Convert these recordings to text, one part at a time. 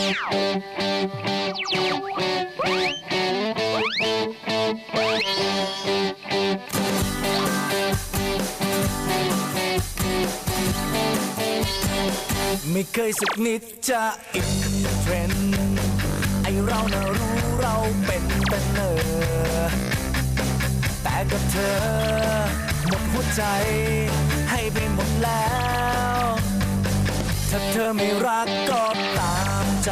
ไม่เคยสักนิดจะอินเทรนด์ไอเรานะรู้เราเป็นแต่เนอแต่กับเธอ หมดหัวใจให้ไปหมดแล้ว ถ้าเธอไม่รักก็ตามใจ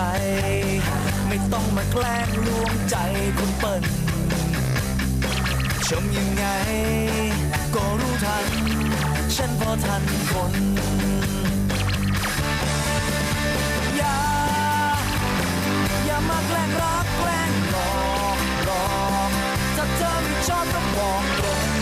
ไม่ต้องมาแกล้งลวงใจคนเปิ่นชมยังไง ก็รู้ทัน ฉันพอทันคนอย่าอย่ามาแกล้งรักแกล้งหลอกหลอกถ้าเธอไม่ชอบก็บอกตรง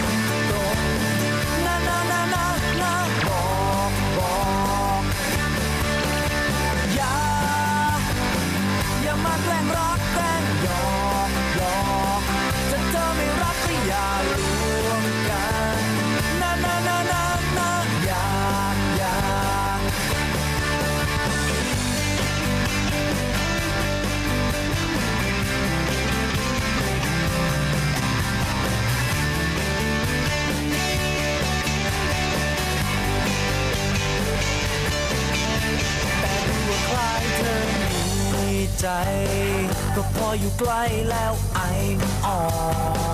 ใกล้แล้วไอมันออ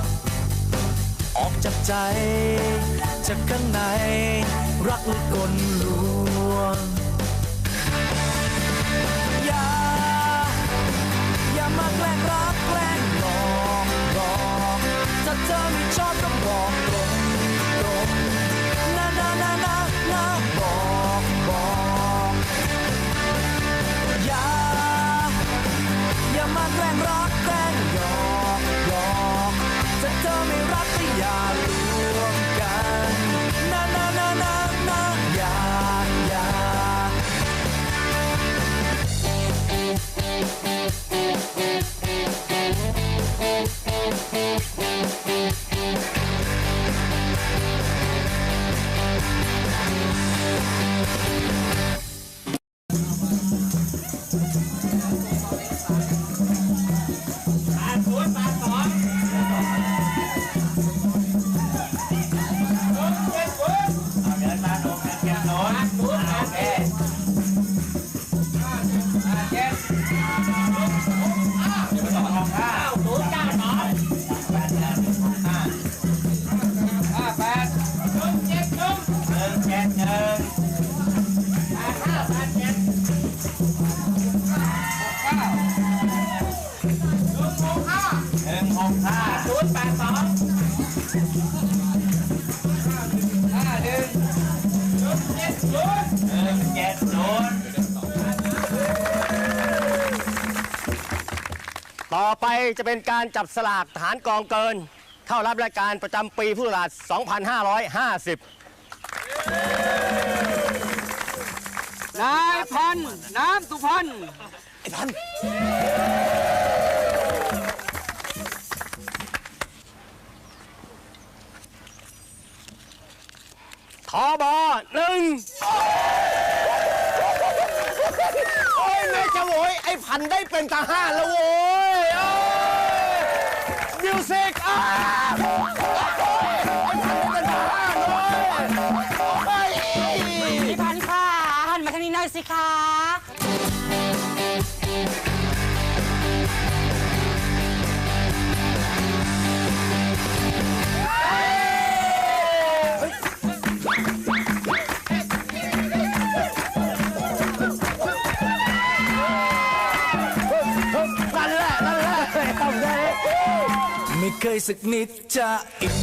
ก ออกจากใจ จากข้างใน รักหรือกลลวงอย่า อย่ามาแกล้งรักแกล้งหลอกหลอกถ้าเธอไม่ชอบก็บอก จะเป็นการจับสลากฐานกองเกิน เข้ารับรายการประจำปีพุทธศักราช2550 นายพันธุ์น้ำสุพรรณทอบอหนึ่งโอ้ยแม่จะโวยไอ้พันได้เป็นทหารแล้วโว้ยโอ้ย มิวสิกอะโอ้ยไอ้พันได้เป็นทหารเลยเฮ้ยพี่พันธุ์ค่ะหันมาทางนี้หน่อยสิคะ ยสักนิดจะอิน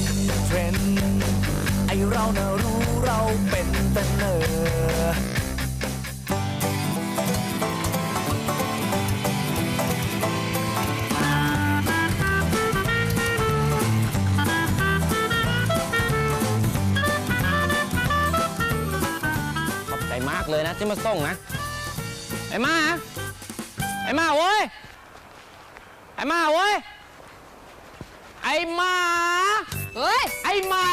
เทรนด์ไอเราน่ะรู้เราเป็นแต่เนอขอบใจมากเลยนะที่มาส่งนะ ไอ้มาไอ้มาเว้ย ไอ้มาเว้ย ไอ้มา เฮ้ย ไอ้มา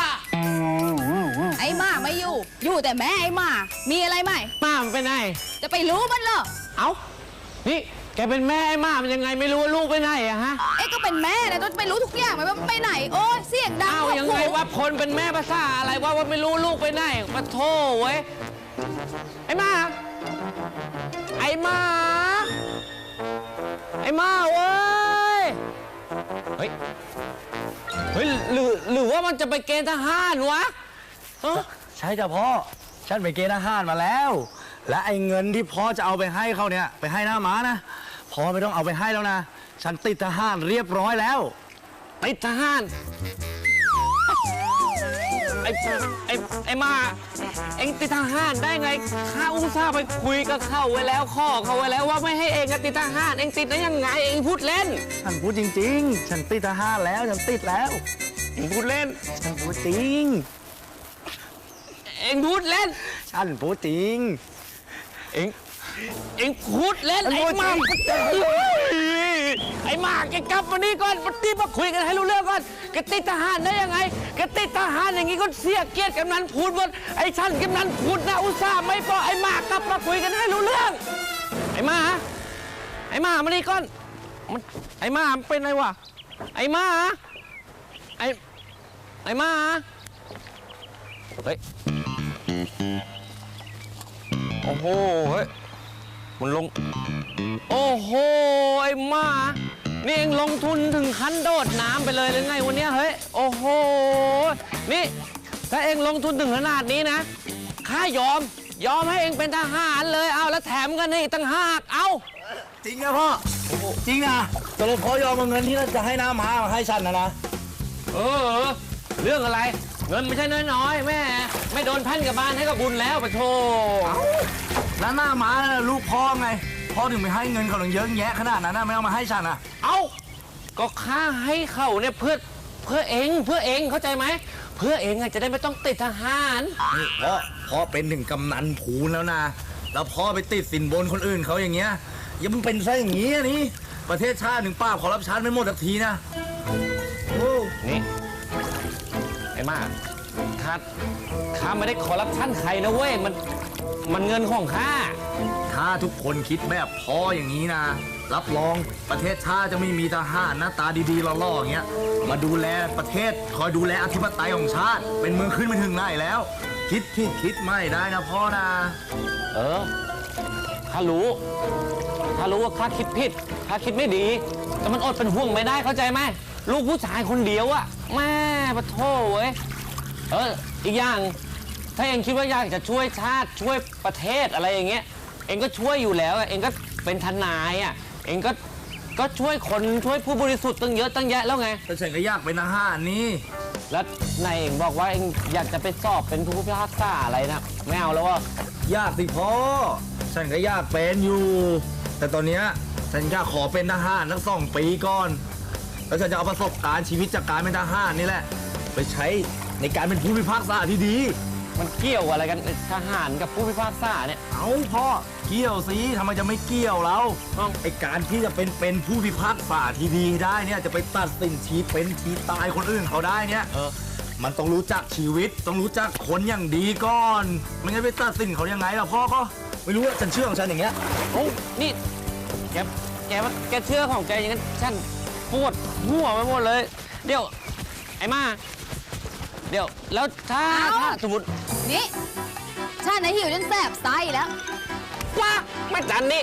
ไอ้หมาไม่อยู่ อยู่แต่แม่ไอ้หมา มีอะไรไหมมามันไปไหน จะไปรู้มันเหรอ เอ้า นี่แกเป็นแม่ไอ้มามันยังไงไม่รู้ว่าลูกไปไหนอะฮะ เอ้ก็เป็นแม่นะต้องไปรู้ทุกอย่างไหมว่ามันไปไหน โอ้ยเสียงดังอ้าวหกยังไงหูว่าคนเป็นแม่ภาษาอะไรว่าว่าไม่รู้ลูกไปไหนมาโทษเว้ย ไอ้มา ไอ้มา ไอ้มาเว้ย เฮ้ย เฮ้ยหรือหรือว่ามันจะไปเกณฑ์ทหารวะเอ้อใช่จ้ะพ่อ ฉันไปเกณฑ์ทหารมาแล้ว และไอ้เงินที่พ่อจะเอาไปให้เขาเนี่ย ไปให้หน้าม้านะพ่อไม่ต้องเอาไปให้แล้วนะ ฉันติดทหารเรียบร้อยแล้วติดทหาร ไอ้ไอ้ไอ้มา เอ็งติดทหารได้ไงข้าอุตส่าห์ไปคุยกับเขาไว้แล้วข้อเขาไว้แล้วว่าไม่ให้เองอะติดทหารเอ็งติดได้ยังไงเอ็งพูดเล่น ฉันพูดจริง ๆ ฉันติดทหารแล้ว ฉันติดแล้ว เอ็งพูดเล่น ฉันพูดจริง เอ็งพูดเล่น ฉันพูดจริง เอ็งเอ็งพูดเล่นไอ้หมา ไอ้หมากแกกลับมานี่ก่อนมาตีมาคุยกันให้รู้เรื่องก่อนแกติดทหารได้ยังไงแกติดทหารอย่างงี้ก็เสียเกียรติกำนันพูดหมดไอ้ฉันกำนันพูดนะอุตส่าห์ไม่พอไอ้หมากกลับมาคุยกันให้รู้เรื่อง ไอ้หมาไอ้หมามานี่ก่อนมันไอ้หมามันเป็นไรวะไอ้หมาไอ้ไอ้หมาเฮ้ยโอ้โหเฮ้ยมันลง โอ้โห อ้หมานี่เองลงทุนถึงขั้นโดดน้ำไปเลยหรือไงวันนี้เฮ้ยโอ้โหนี่ถ้าเองลงทุนถึงขนาดนี้นะข้ายอมยอมให้เองเป็นทหารเลยเอาแล้วแถมกันนี่ตั้งหากเอาจริงนะพ่อจริงนะตกลงพ่อยอมเอาเงินที่จะให้น้าม้ามาให้ฉันนะนะเออเรื่องอะไรเงินไม่ใช่น้อยๆแม่ไม่โดนพันกับบ้านให้ก็บุญแล้วปะโชแล้วหน้าม้าลูกพ่อไง พ่อถึงไปให้เงินเขาถึงเยอะแยะขนาดนั้นนะไม่เอามาให้ฉันอะ เอาก็ค่าให้เขาเนี่ยเพื่อเพื่อเองเพื่อเองเข้าใจไหม เพื่อเองอะจะได้ไม่ต้องติดทหารนี่พ่อพ่อเป็นถึงกำนันผูนแล้วนะ แล้วพ่อไปติดสินบนคนอื่นเขาอย่างเงี้ยอย่ามันเป็นซะอย่างงี้อะนี่ประเทศชาติหนึ่งป้าบขอรับชันไม่หมดสักทีนะโอ้นี่ไอ้มากข้าข้าไม่ได้คอร์รัปชันใครนะเว้ยมันมันเงินของข้า ถ้าทุกคนคิดแบบพ่ออย่างนี้นะ รับรองประเทศชาติจะไม่มีทหารหน้าตาดีๆหล่อๆอย่างเงี้ย มาดูแลประเทศคอยดูแลอธิปไตยของชาติ เป็นเมืองขึ้นไปถึงไหนแล้ว คิดผิดคิดไม่ได้นะพ่อนะ เออข้ารู้ข้ารู้ว่าข้าคิดผิดข้าคิดไม่ดี แต่มันอดเป็นห่วงไม่ได้เข้าใจไหมลูกผู้ชายคนเดียวอะแม่ปะโถเว้ยเอออีกอย่าง ถ้าเองคิดว่าอยากจะช่วยชาติช่วยประเทศอะไรอย่างเงี้ย เองก็ช่วยอยู่แล้วอะเองก็เป็นทนายอะเองก็ก็ช่วยคนช่วยผู้บริสุทธิ์ตั้งเยอะตั้งแยะแล้วไง แต่ฉันก็อยากเป็นทหารนี่ แล้วนายเองบอกว่าเองอยากจะไปสอบเป็นผู้พิพากษาอะไรนะไม่เอาแล้วว่าอยากสิพ่อ ฉันก็อยากเป็นอยู่ แต่ตอนเนี้ยฉันแค่ขอเป็นทหารทั้งสองปีก่อน แล้วฉันจะเอาประสบการณ์ชีวิตจากการเป็นทหารนี่แหละ ไปใช้ในการเป็นผู้พิพากษาที่ดี มันเกี่ยวอะไรกันทหารกับผู้พิพากษาเนี่ย เอาพ่อเกี่ยวสิทำไมจะไม่เกี่ยวเราเอ้าไอการที่จะเป็นเป็นผู้พิพากษาที่ดีได้เนี่ยจะไปตัดสินชีเป็นชีตายคนอื่นเขาได้เนี่ย เออ มันต้องรู้จักชีวิตต้องรู้จักคนอย่างดีก่อนไม่งั้นไปตัดสินเขายังไงล่ะพ่อก็ไม่รู้ว่าฉันเชื่อของฉันอย่างเงี้ยโอ้นี่แกแกว่าแกเชื่อของแกอย่างนั้นฉันปวดหัวไปหมดเลย เดี๋ยว ไอ้มา เดี๋ยวแล้วถ้าเอ้า ถ้าสมมตินี่ชาติไหนหิวจนแสบไส้แล้ว ว่าไม่จันนี่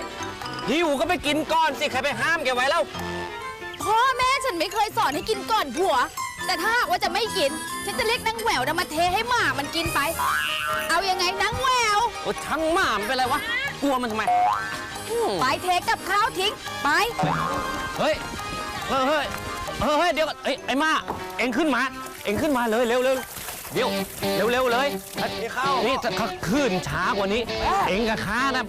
หิวก็ไปกินก่อนสิใครไปห้ามแกไว้แล้ว พ่อแม่ฉันไม่เคยสอนให้กินก่อนผัว แต่ถ้าหากว่าจะไม่กิน ฉันจะเรียกนางแหววนะมาเทให้หมามันกินไป เอายังไงนางแหวว โอ้ช่างหมามันเป็นไรวะ กลัวมันทำไมอืมไปเทกับข้าวทิ้ง ไป เฮ้ย เฮ้ย เฮ้ย เฮ้ย เดี๋ยวก่อนเอ้ยไอ้มา เอ็งขึ้นมา เอ็งขึ้นมาเลยเร็วเร็วเดี๋ยวเร็วเร็วเลยนี่ถ้าขึ้นช้ากว่านี้ เอ็งกับข้านะ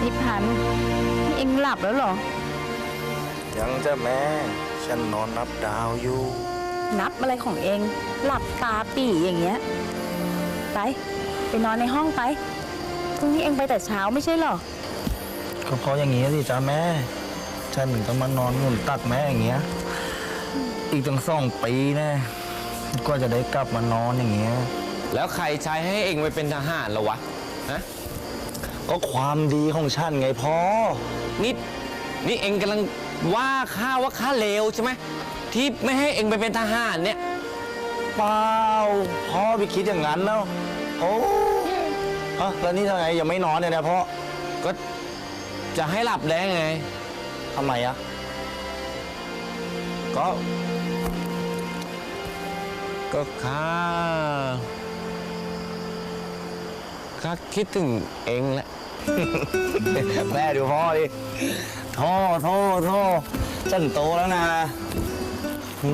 นี่พันธุ์นี่เอ็งหลับแล้วเหรอ ยังจะแม่ ฉันนอนนับดาวอยู่ นับอะไรของเองหลับตาปี่อย่างเงี้ย ไป ไปนอนในห้องไปพรุ่งนี้เองไปแต่เช้าไม่ใช่เหรอ ก็เพราะอย่างนี้สิจ้าแม่ฉันถึงต้องมานอนหนุนตักแม่อย่างเงี้ย อีกตั้งสองปีแน่ก็จะได้กลับมานอนอย่างเงี้ย แล้วใครใช้ให้เองไปเป็นทหารแล้ววะฮะก็ความดีของฉันไงพ่อ นี่นี่เองกำลังว่าข้าว่าข้าเลวใช่ไหมที่ไม่ให้เองไปเป็นทหารเนี่ยเปล่าพ่อไปคิดอย่างนั้นแล้วโอ้เอ้าแล้วนี่ทำไงยังไม่นอนเนี่ยนะพ่อก็ จะให้หลับได้ไงทำไมอะก็ ก็ข้าข้าคิดถึงเองแหละ แม่ดูพ่อดิโท่โท่โท่ฉันโตแล้วนะหื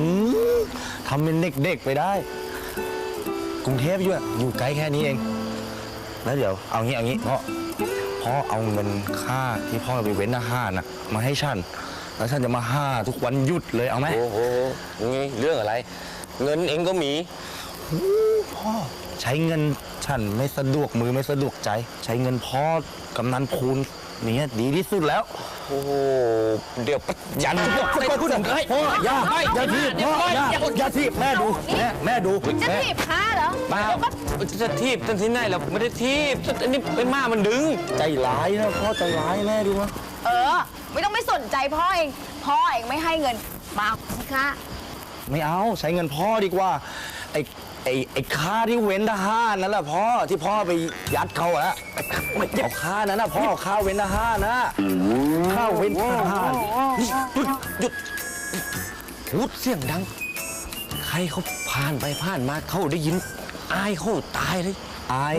มทำเป็นเด็กๆไปได้ กรุงเทพอยู่อะอยู่ใกล้แค่นี้เอง แล้วเดี๋ยวเอางี้เอางี้พ่อ พ่อเอาเงินค่าที่พ่อไปเว้นอาหารน่ะมาให้ฉัน แล้วฉันจะมาห้าทุกวันหยุดเลยเอาไหมโอ้โหนี่เรื่องอะไร เงินเองก็มีพ่อใช้เงินฉันไม่สะดวกมือไม่สะดวกใจ ใช้เงินพ่อกำนันพูน เนี่ยดีที่สุดแล้ว โอ้โห เดี๋ยวปะยันพวกพ่ออย่าอย่าทีบพ่ออย่าอย่าทีบแม่ดูแม่แม่ดูจะแม่ถีบข้าเหรอมาจะทีบตั้งที่ไหนเราไม่ได้ทีบอันนี้เป็นม้ามันดึง ใจร้ายนะพ่อใจร้ายแม่ดูนะเออ ไม่ต้องไม่สนใจพ่อเอง พ่อเองไม่ให้เงินมาเอาสิคะไม่เอาใช้เงินพ่อดีกว่าไอ้ ไอ้ไอ้ค่าที่เว้นทหารนั่นแหละพ่อที่พ่อไปยัดเขาอะไม่เอาค่านั้นนะพ่อเอาค่าเว้นทหารนะค่าเว้นทหารนี่หยุดหยุดพูดเสียงดัง ใครเขาผ่านไปผ่านมาเขาได้ยิน อายเขาตายเลย อาย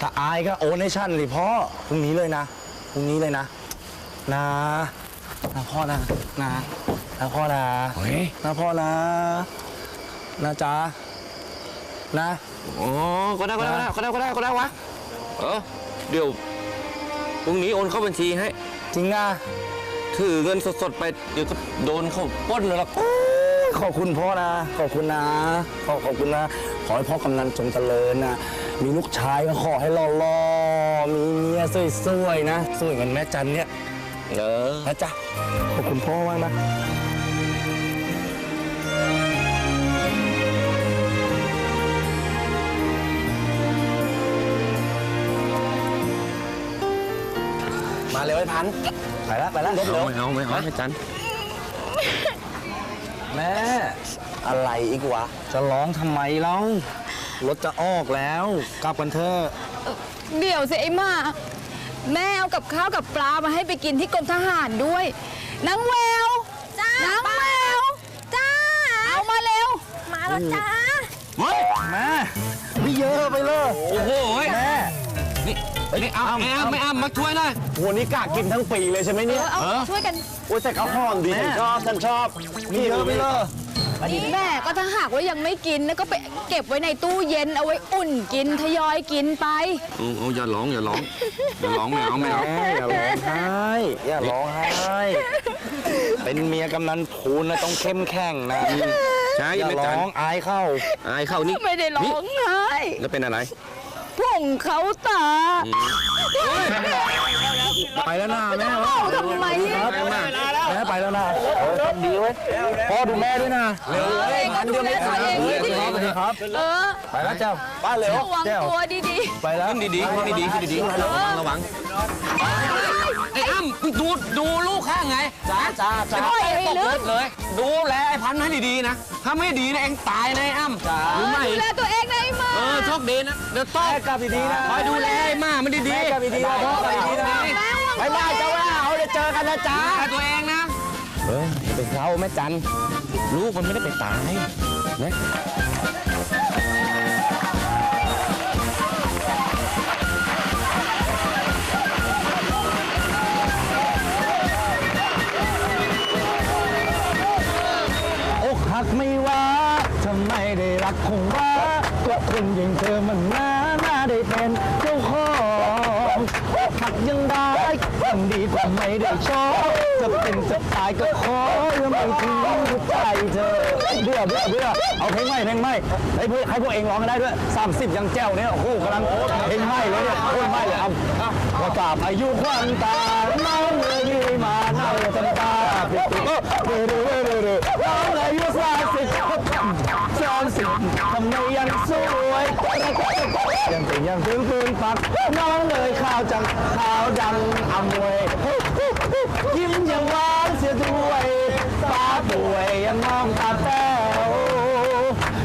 ถ้าอายก็โอนให้ฉันเลยพ่อพรุ่งนี้เลยนะพรุ่งนี้เลยนะ นะนะพ่อนะนะนะพ่อนะเฮ้ยนะพ่อนะนะจ๊ะ นะอ๋อก็ได้ก็ได้ก็ได้ก็ได้ก็ได้ก็ได้วะเออเดี๋ยวพรุ่งนี้โอนเข้าบัญชีให้ จริงนะถือเงินสดๆไปเดี๋ยวก็โดนเขาปล้นแล้วล่ะขอบคุณพ่อนะ ขอบคุณนะ ขอขอบคุณนะ ขอให้พ่อกำนันจงเจริญนะ มีลูกชายก็ขอให้หล่อๆมีเมียสวยๆนะ สวยเหมือนแม่จันเนี่ย เออนะจ๊ะขอบคุณพ่อมากนะ เร็วไอ้พันธุ์ไปแล้วไปแล้วรถเร็วไม่เอาไม่เอาไม่จันแม่อะไรอีกวะ จะร้องทำไมเล่ารถจะออกแล้วกลับกันเถอะเดี๋ยวสิไอ้หมาแม่เอากับข้าวกับปลามาให้ไปกินที่กรมทหารด้วยนางแววจ้านางแววจ้าเอามาเร็ว มาแล้วจ้าแม่ไม่เยอะไปเลยโอ้โหแม่นี่ นี่เอาไม่เอาไม่เอามาช่วยหน่อยวันนี้กะกินทั้งปีเลยใช่ไหมเอเนี่ยอเอาช่วยกัน โอ้ยแต่เขาหอมดีฉันชอบฉันชอบมีเยอะไปเลยแม่ก็ถ้าหากว่ายังไม่กินนะก็ไปเก็บไว้ในตู้เย็นเอาไว้อุ่นกินทยอยกินไปโอ้โอ้อย่าร้องอย่าร้องอย่าร้องไม่เอาไม่เอาแม่อย่าร้องไห้อย่าร้องไห้เป็นเมียกำนันพูนนะต้องเข้มแข็งนะใช่อย่าไม่ร้จันองอายเข้าอายเข้านี่ไม่ได้ร้องไห้แล้วเป็นอะไร ผงเขาตาไปแล้วนะแม่เอ้าทำไมเนี่ยครับแม่ไปแล้วนะเออทำดีไว้ยพ่อดูแม่ด้วยนะเร็วเองก็ดูแลตัวเองสวัสดีดีครับสวัสดีครับๆเออไปแล้วเจ้าป้าเร็วระวังเจ้าตัวดีไปแล้วขึ้นดีๆขึ้นดีๆขึ้นดีๆระวังระวังไอ้ อ้ำดูดูลูกข้างไงจ้าจ้าจ้าปล่อยให้ตกเลย ดูแลไอ้พันธุ์ให้ดีๆนะ ถ้าไม่ดีนะเองตายนะไอ้อ้ำจ้ารู้ไหมๆดูแลตัวเองนะไอ้มาเออโชคดีนะเดี๋ยวต้องกลับดีๆนะคอยดูแลไอ้มามันดีๆกลับดีๆนะพ่อกลับดีๆนะบายบายเจ้าว่าเอาเดี๋ยวเจอกันนะจ๊ะดูแลตัวเองนะเฮ้ยเป็นเขาแม่จันลูกมันไม่ได้ไปตายนะ ไม่ว่าทำไมได้รักคงว่าก็คนอย่างเธอมันน่าน่าได้เป็นเจ้าของหักยังได้ยังดีกว่าไม่ได้ชอบจะเป็นจะตายก็ขออย่าไม่ทิ้งหัวใจเธอเบื่อเบื่อเบื่อเอาเพลงใหม่เพลงใหม่ให้พวกให้พวกเองร้องกันได้ด้วย30ยังแจ้วเนี่ยโอ้โหกำลังเพลงใหม่เลยเนี่ยโคตรใหม่เลยอะ ว่าตามอายุควันตาเมาเมื่อยี่มาเน่าจนตาปิดปิดเออเรื่อยเรื่อยเรื่อยน้องอายุสามสิบยอมสิบทำไมยังสวยยังเป็นยังถึงปืนปักน้องเลยข้าวจังข้าวดังอำนวยยิ้มยังหวานเสียด้วยฟ้าป่วยยังน้องตาแต้ว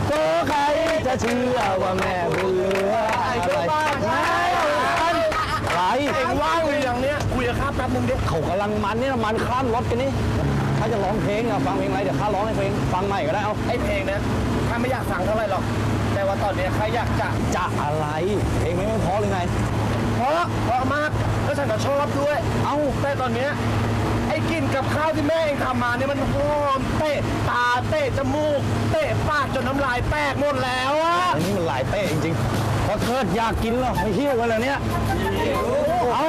โตใครจะเชื่อว่าแม่บุญเหลืออะไรอะไร เองว่างเลยอย่างเนี้ยคุยกับข้าแป๊บนึงดิ เขากำลังมันนี่นะมันข้ามรถกันนี่ถ้าจะร้องเพลงอะฟังเพลงอะไรเดี๋ยวข้าร้องให้เพลงฟังใหม่ก็ได้เอาไอ้เพลงเนี้ยข้าไม่อยากฟังเท่าไหร่หรอกแต่ว่าตอนเนี้ยข้าอยากจะจะอะไร เพลงไม่ไม่เพอหรือไงเพราะเพราะมากแล้วฉันก็ชอบด้วย เอ้าแต่ตอนเนี้ยไอ้กลินกับข้าวที่แม่เองทำมาเนี่ยมันหอมเตะตาเตะจมูก เตะปากจนน้ำลายแตกหมดแล้วอะอันนี้มันหลายเป้จริงๆพอเทิดอยากกินเหรอไม่เที่ยวกันเลยเนี่ยเอา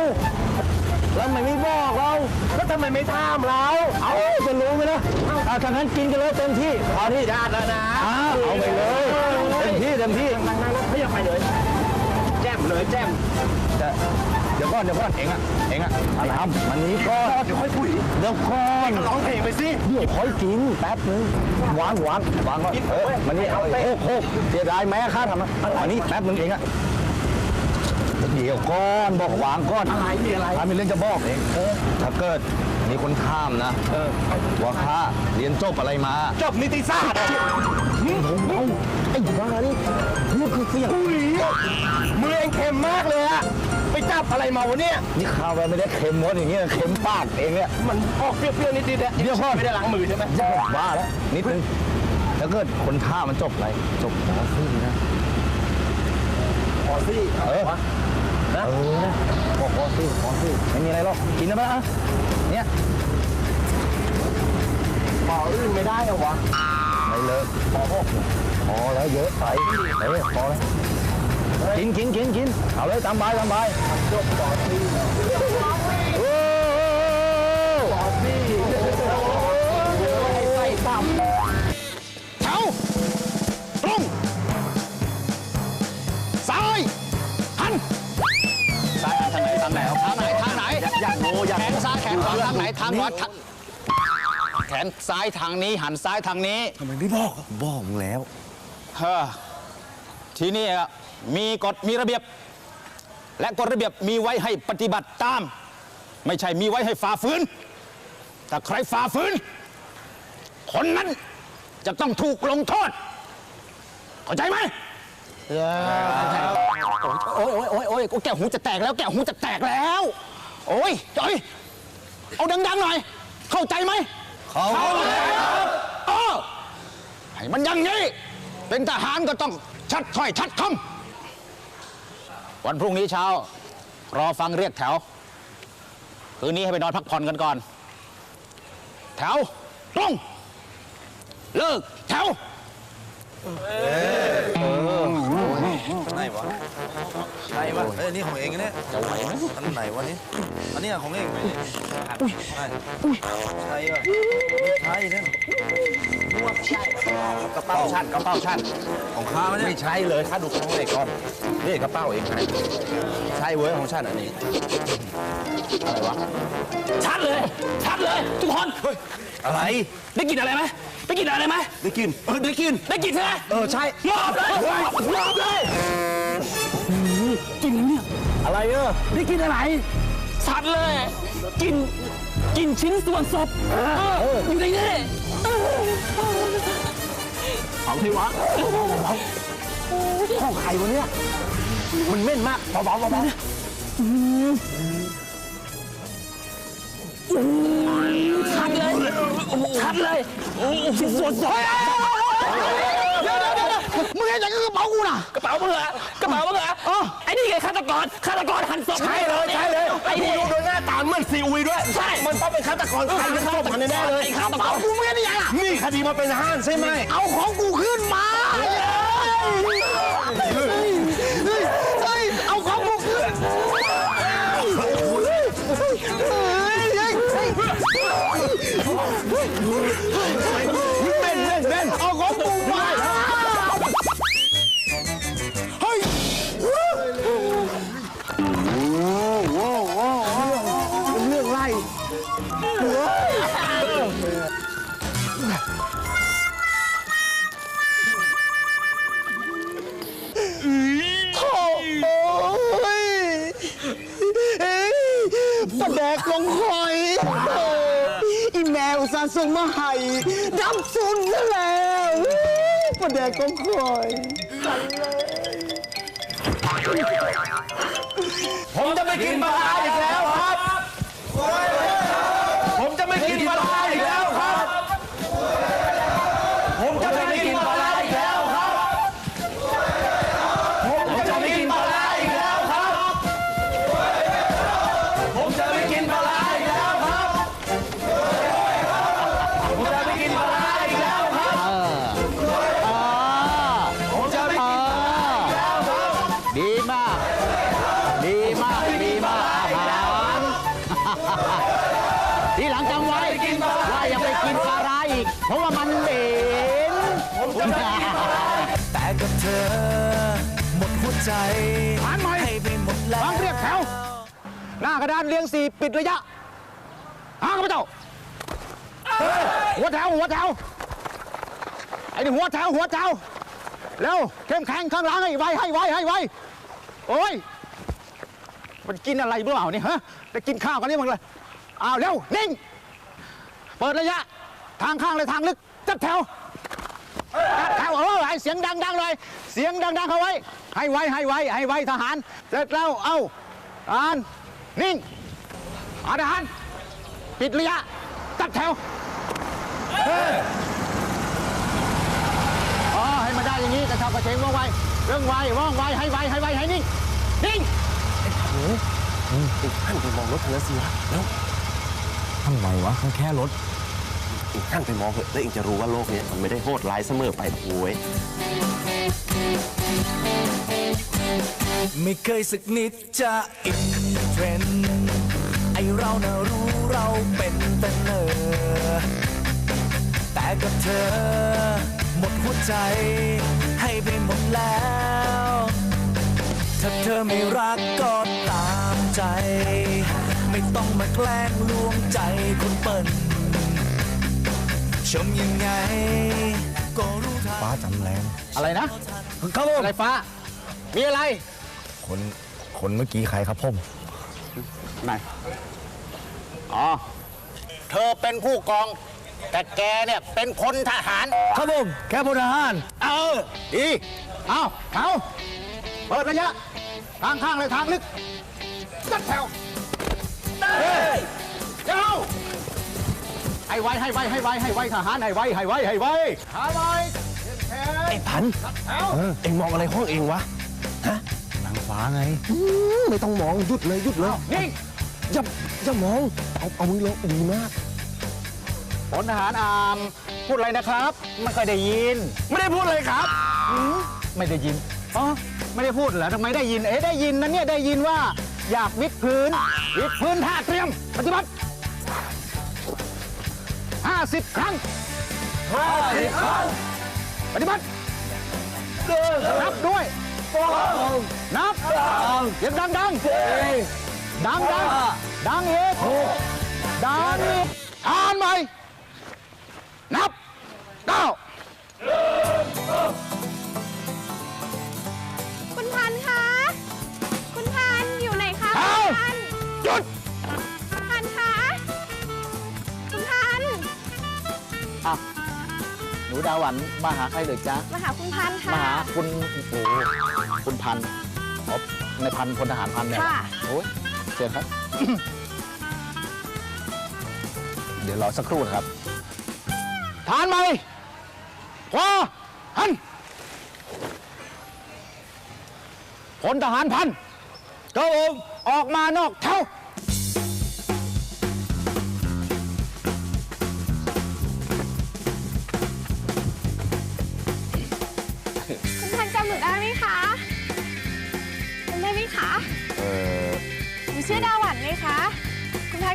แล้วทำไมไม่บอกเรา แล้วทำไมไม่ถามเรา เอาจะรู้ไหมนะเอาถ้างั้นกินกันเลยเต็มที่เอาที่ญาติแล้วนะอ้าวเอาไปเลยเต็มที่เต็มที่นั่งนั่งนั่งไม่อยากไปเลย แจ่มเลยแจ่มแต่เดี๋ยวก่อนเดี๋ยวก่อนเองอะเองอะอะไรทำมันนี้ก่อนเดี๋ยวค่อยคุยเดี๋ยวก่อนร้องเพลงไปสิเดี๋ยวค่อยกินแป๊บนึงวางวางวางก่อนเออมันนี่เอาโคกโคกเสียดายแม้ค่าทำนะอันนี้แป๊บนึงเองอะ เดี๋ยวก่อนบอกวางก่อนอะไรมีอะไรข้ามีเรื่องจะบอกเองถ้าเกิดมีคนข้ามนะว่าข้าเรียนจบอะไรมาจบนิติศาสตร์อะผมเอาไอ้บ้านี่นี่คือเสียงมือเองเค็มมากเลยอะไปจับอะไรมาวะเนี่ยนี่ข้าวเราไม่ได้เค็มมดอย่างเงี้ยเค็มปากเองเนี่ยมันออกเปรี้ยวๆนิดๆเนี่ยเดี๋ยวก่อนไม่ได้ล้างมือใช่ไหมบ้าแล้วนิดนึงถ้าเกิดคนท่ามันจบอะไรจบหมอซี่นะพอสิเออ เออนะบอกพอซี่พอซี่ไม่มีอะไรหรอกกินนะบ้าเนี่ยเปล่าอื่นไม่ได้เหรอวะไม่เลิกพอพอพอแล้วเยอะไปเออพอแล้วกินกินกินกินเอาเลยตามบายตามบายจบปอซี่ อยากโง่อยากแขนซ้ายแขนขวาทางไหนทางวัดทางแขนซ้ายทางนี้หันซ้ายทางนี้ทำไมไม่บอกอะบอกมึงแล้วเฮ้อที่นี่อะมีกฎมีระเบียบ และกฎระเบียบมีไว้ให้ปฏิบัติตาม ไม่ใช่มีไว้ให้ฝ่าฝืนถ้าใครฝ่าฝืน คนนั้นจะต้องถูกลงโทษ เข้าใจไหมโอ้ยโอ้ยโอ้ยโอ้ยโอ้ยแก้วหูจะแตกแล้ว แก้วหูจะแตกแล้ว โอ้ยจอย เอาดังๆหน่อย เข้าใจไหม เขาเอาแล้วเออให้มันอย่างนี้ เป็นทหารก็ต้องชัดถ้อยชัดคำวันพรุ่งนี้เช้า รอฟังเรียกแถว คืนนี้ให้ไปนอนพักผ่อนกันก่อน แถว ตรง เลิก แถว ไหนวะใช่ปะเอ้ยอันนี่ของเองนะเนี่ยจะไหวไหมอันไหนวะนี่อันนี้ของเองไหมเนี่ยใช่ใช่ปะไม่ใช่เนี่ย กระเป๋าชัดกระเป๋าชัดของข้าเนี่ยไม่ใช่เลยข้าดูข้างในก่อนนี่กระเป๋าเองไงใช่เว้ยของฉันอันนี้ชัดเลย ชัดเลย ทุกคนอะไรได้กลินอะไรไหมได้กลินอะไรไหมได้กินเออได้กินได้กลินใช่ไหมเออใช่มอบเลยมอบเลยอะไรเออได้กลินอะไรชัดเลยกลินกลินชิ้นส่วนศพเอออยู่ในนี้ เอาที่วะของใครวะเนี่ย มันเม่นมากเบาๆเบาๆชัดเลยชัดเลยชิ้นส่วนศพเดี๋ย มึงเห็นจากกระเป๋ากูน่ะ กระเป๋ามึงเหรอกระเป๋ามึงเหรออ๋อไอ้นี่ไงฆาตกรฆาตกรหันศพใช่เลยใช่เลยไอ้ดูนี่ ดูโดยหน้าตาเหมือนซีอุยด้วยใช่ มันต้องเป็นฆาตกรใครเป็นศพมันแน่ๆเลย ไอ้ฆาตกรกูไม่ได้ยังอะนี่คดีมาเป็นทหารใช่ไหม เอาของกูขึ้นมาเอา ประแดกของคอยผมจะไปกินปลาร้าอีกแล้ว เรียงสี่ปิดระยะห่างข้าพเจ้าหัวแถวหัวแถวไอ้นี่หัวแถวหัวแถวเร็วเข้มแข็งข้างหลังให้ไวให้ไวให้ไวโอ้ยมันกินอะไรเปล่าเนี่ยฮะจะกินข้าวกันนี่มันเลยอ้าวเร็วนิ่งเปิดระยะ ทางข้างเลยทางลึกจัดแถวจัดแถวเออให้เสียงดังๆเลย เสียงดังๆเข้าไว้ ให้ไวให้ไวให้ไวทหาร เสร็จแล้วเอาทหาร นิ่ง อาทหารปิดระยะจัดแถวอ๋อให้มาได้อย่างนี้กระชับกระเฉงว่องไวเรื่องไวว่องไวให้ไวให้ไวให้นิ่งนิ่งท่านไปมองรถเธอสิวะแล้วทำไมวะแค่รถอีกท่านไปมองเถอะแล้วเองจะรู้ว่าโลกเนี้มันไม่ได้โหดร้ายเสมอไปโว้ยไม่เคยสักนิดจะอิน เทรนด์ไอเราน่ะรู้เราเป็นแต่เนอแต่กับเธอ หมดหัวใจ ให้ไปหมดแล้ว ถ้าเธอไม่รักก็ตามใจ ไม่ต้องมาแกล้งลวงใจคนเปิ่นชมยังไง ก็รู้ทางฟ้าจำแรงอะไรนะ ครับผมอะไรฟ้า มีอะไร คน คนเมื่อกี้ใครครับผม ไหนอ๋อ เธอเป็นผู้กอง แต่แกเนี่ยเป็นพลทหาร ครับผมแค่พลทหาร เออ ดี เอาเขาเปิดระยะ ทางข้างเลยทางลึกจัดแถวเฮ้ยเจ้าให้ไวให้ไวให้ไวให้ไวทหารให้ไวให้ไวให้ไวหาไวแข็งไอ้พันธุ์จัดแถวเองมองอะไรห้องเองวะนางฟ้าไง ไม่ต้องมองหยุดเลยหยุดเลยนิ่ง อย่าอย่ามอง เอาเอามือลงดีมากพลทหารอามพูดอะไรนะครับ ไม่ค่อยได้ยิน ไม่ได้พูดเลยครับไม่ได้ยินอ๋อไม่ได้พูดเหรอทำไมได้ยิน เอ๊ะได้ยินนะเนี่ยได้ยินว่า อยากวิดพื้นวิดพื้นท่าเตรียมปฏิบัติห้าสิบครั้งห้าสิบครั้งปฏิบัตินับด้วยนับเสียงดังดัง ดังดังดังเอกดังอีกอ่านใหม่ นับเก้าคุณพันธุ์คะ คุณพันธุ์อยู่ไหนคะเอ้าคุณพันธุ์หยุดคุณพันธุ์คะ คุณพันธุ์หนูดาหวันมาหาใครเลยจ๊ะ มาหาคุณพันธุ์มาค่ะ หาคุณโอ้โหคุณพันธุ์อ๋อในพันพลทหารพันเนี่ยค่ะ โอ้ย เชิญครับ เดี๋ยวรอสักครู่นะครับ ทานไหมขวาหันพลทหารพันกรับผมออกมานอกแถว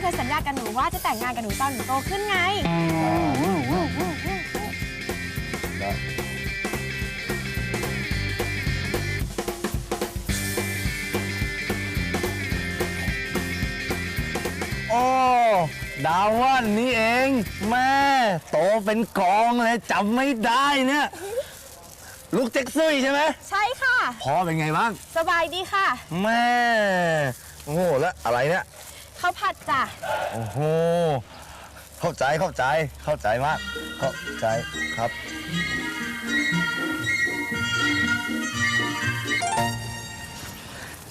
ยสัญญากับหนูว่าจะแต่งงานกับหนูตอนหนูโตขึ้นไง โอ้ ดาววันนี่เอง แม่ โตเป็นกองเลยจำไม่ได้เนี่ย ลูกเจ๊กซุยใช่ไหมใช่ค่ะ พ่อเป็นไงบ้าง สบายดีค่ะ แม่ โอ้โหแล้วอะไรเนี่ย ข้าวผัดจ้ะ โอ้โห เข้าใจเข้าใจเข้าใจมาก เข้าใจครับ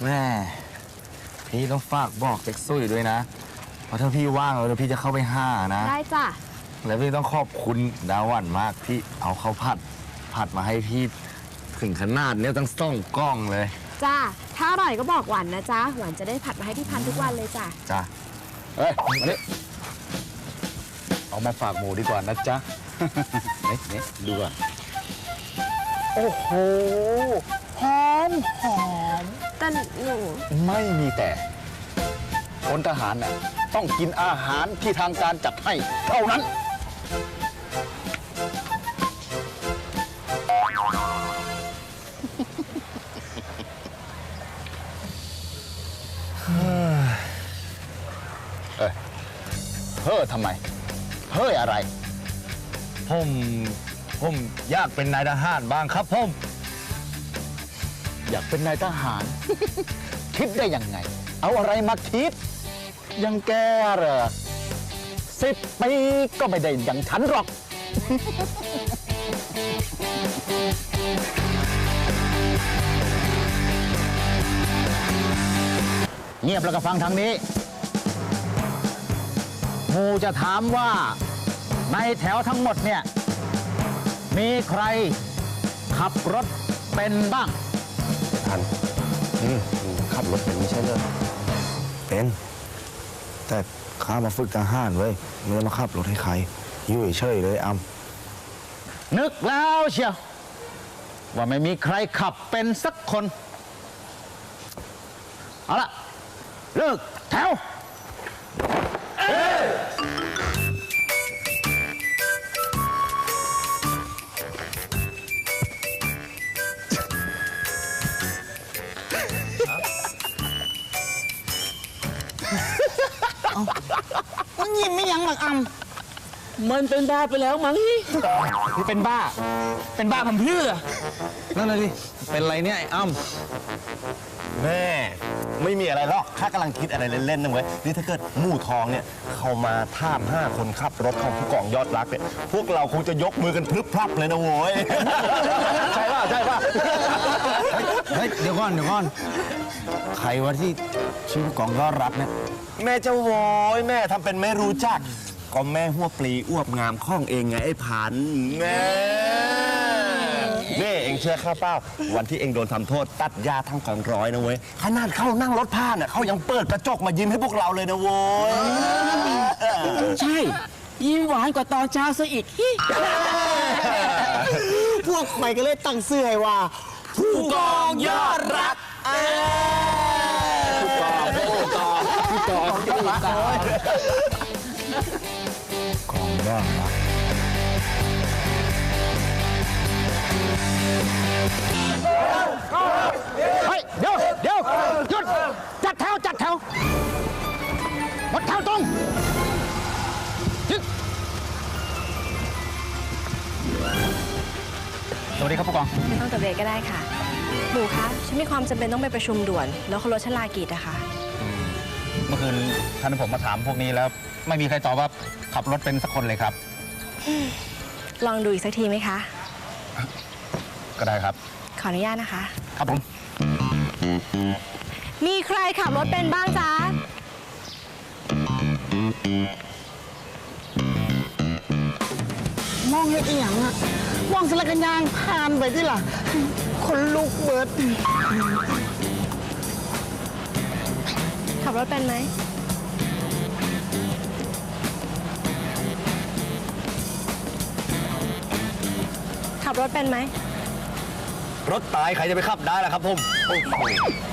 แม่ พี่ต้องฝากบอกเจ็กซุยด้วยนะเพราะถ้าพี่ว่างแล้วเดี๋ยวพี่จะเข้าไปห้านะ ได้จ้ะ แล้วพี่ต้องขอบคุณดาวันมากที่เอาข้าวผัด ผัดมาให้พี่ถึงขนาดเนี้ยตั้งสองกล้องเลย จ้าถ้าอร่อยก็บอกหวานนะจ๊ะหวานจะได้ผัดมาให้พี่พันธุ์ทุกวันเลยจ้ะจ้ะเฮ้ยมาดิเอามาฝากหมูดีกว่านะจ๊ะนี่นี่ดูก่อนโอ้โหหอมหอมแต่หนูไม่มีแต่คนทหารน่ะต้องกินอาหารที่ทางการจัดให้เท่านั้น ฮ้อทำไม เฮ้ยอะไร ผมผมอยากเป็นนายทหารบ้างครับผมอยากเป็นนายทหาร คิดได้ยังไง เอาอะไรมาคิด ยังแกเหรอสิบปีก็ไม่ได้อย่างฉันหรอก เงียบแล้วก็ฟังทางนี้ หมูจะถามว่า ในแถวทั้งหมดเนี่ย มีใครขับรถเป็นบ้าง ทันอืมขับรถเป็นไม่ใช่เลยเป็น แต่ข้ามาฝึกทหารเว้ยไม่ได้มาขับรถให้ใครอยู่เฉยๆเลยอำนึกแล้วเชียวว่าไม่มีใครขับเป็นสักคน เอาละเลิกแถว มันยิ้มไม่ยังหมักอำมันเป็นบ้าไปแล้วมั้งนี่เป็นบ้า เป็นบ้าผมเพื่อนั่นเลยดิ เป็นไรเนี่ยไอ้อ้ำแม่ ไม่มีอะไรหรอกข้ากำลังคิดอะไรเล่นๆนะเว้ยนี่ถ้าเกิดหมู่ทองเนี่ยเขามาท่ามห้าคนขับรถของผู้กองยอดรักเนี่ยพวกเราคงจะยกมือกันพรึบพรับเลยนะโว้ย ใช่ป่ะใช่ป่ะเฮ้ยเดี๋ยวก่อนเดี๋ยวก่อนใครวะที่ชื่อผู้กองยอดรักเนี่ยแม่เจ้าโว้ยแม่ทำเป็นไม่รู้จัก ก็แม่หัวปลีอ้วบงามข้องเองไงไอ้ผันแม่ นี่เองเชื่อข้าเป้า วันที่เองโดนทำโทษ ตัดยาทั้งกองร้อยนะเว้ย ขนาดเข้านั่งรถผ่านอะเขายังเปิดกระจกมายิ้มให้พวกเราเลยนะโว้ยใช่ ยิ้มหวานกว่าตอนเช้าซะอีกพวกใหม่ก็เลยตั้งเสื้อให้ว่า ผู้กองยอดรักกองยอดรัก เฮ้ยเดี๋ยวเดี๋ยวหยุดจัดแถวจัดแถวหมดแถวตรงยึดสวัสดีครับผู้กองไม่ต้องตะเบรกก็ได้ค่ะหนูคะฉันมีความจำเป็นต้องไปประชุมด่วน แล้วเขาลดชลากิจอะค่ะเมื่อคืนท่านผมมาถามพวกนี้แล้ว ไม่มีใครตอบว่าขับรถเป็นสักคนเลยครับ ลองดูอีกสักทีไหมคะ ก็ได้ครับ ขออนุญาตนะคะ ครับผม มีใครขับรถเป็นบ้างจ๊ะ มองเห็นอีหยังอะมองสลักกันยางผ่านไปที่ล่ะ คนลุกเบิด ขับรถเป็นไหม ขับรถเป็นไหม รถตายใครจะไปขับได้ล่ะครับผมโอ้โห